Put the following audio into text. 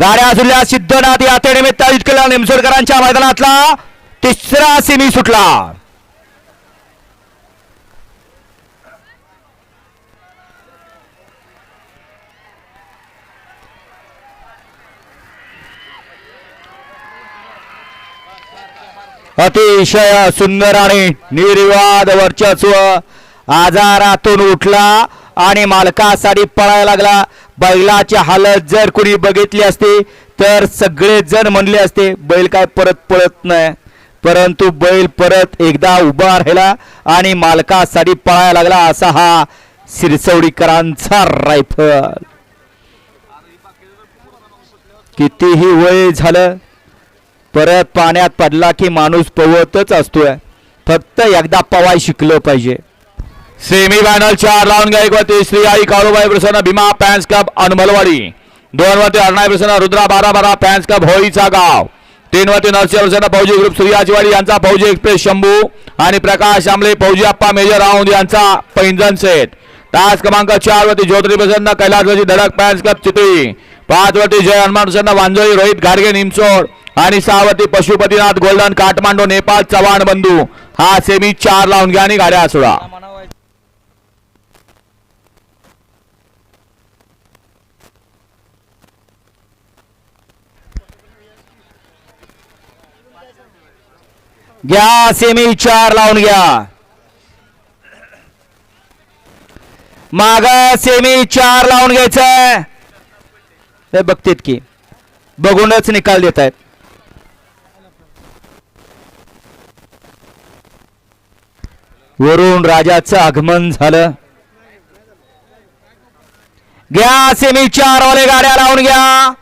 गाड्या झुलल्या सिद्धनाथ यात्रेनिमित्त आयोजित केला निमसोडकरांच्या मैदानातला तिसरा सेमी सुटला. अतिशय सुंदर आणि निर्वाद वर्चस्व आजारातून उठला. आणि मालकासाठी पळायला लागला. बैलाची हालत जर कुणी बघितली असते तर सगळेजण म्हणले असते बैल काय परत पळत नाही. परंतु बैल परत एकदा उभा राहिला आणि मालकासाठी पळायला लागला असा हा सिरसवडीकरांचा रायफल. कितीही वय झालं परत पाण्यात पडला की माणूस पवतच असतोय. फक्त एकदा पवाय शिकलं पाहिजे. सेमी फायनल चार लावून वरती श्री आई काळूबाई प्रसन्न भीमा फॅन्स कप अनमलवाडी दोन वरती अरणाई प्रसन्न रुद्रा बारा बारा फॅन्स कप होळीचा गाव। तीन वरती नरसिंह प्रसन्न फौजी ग्रुप सूर्याजीवाडी यांचा फौजी एक्सप्रेस शंभू आणि प्रकाश आमले फौजी अप्पा मेजर राऊंड यांचा पैंजन सेट तास क्रमांक चार वरती ज्योतिरी प्रसन्न कैलासवाची धडक फॅन्स कप चितळी. पाच वरती जय हनुमान प्रसन्न वांजोळी रोहित घाडगे निमसोड. आणि सहावती पशुपतीनाथ गोल्डन काठमांडू नेपाळ चव्हाण बंधू. हा सेमी चार लावून घ्या आणि गाड्या सोडा. घ्या सेमी चार लावून घ्या. माग सेमी चार लावून घ्यायचं हे बघतेत की बघूनच निकाल देत आहेत वरून राजाचं आगमन झालं. घ्या सेमी चार वाले गाड्या लावून घ्या.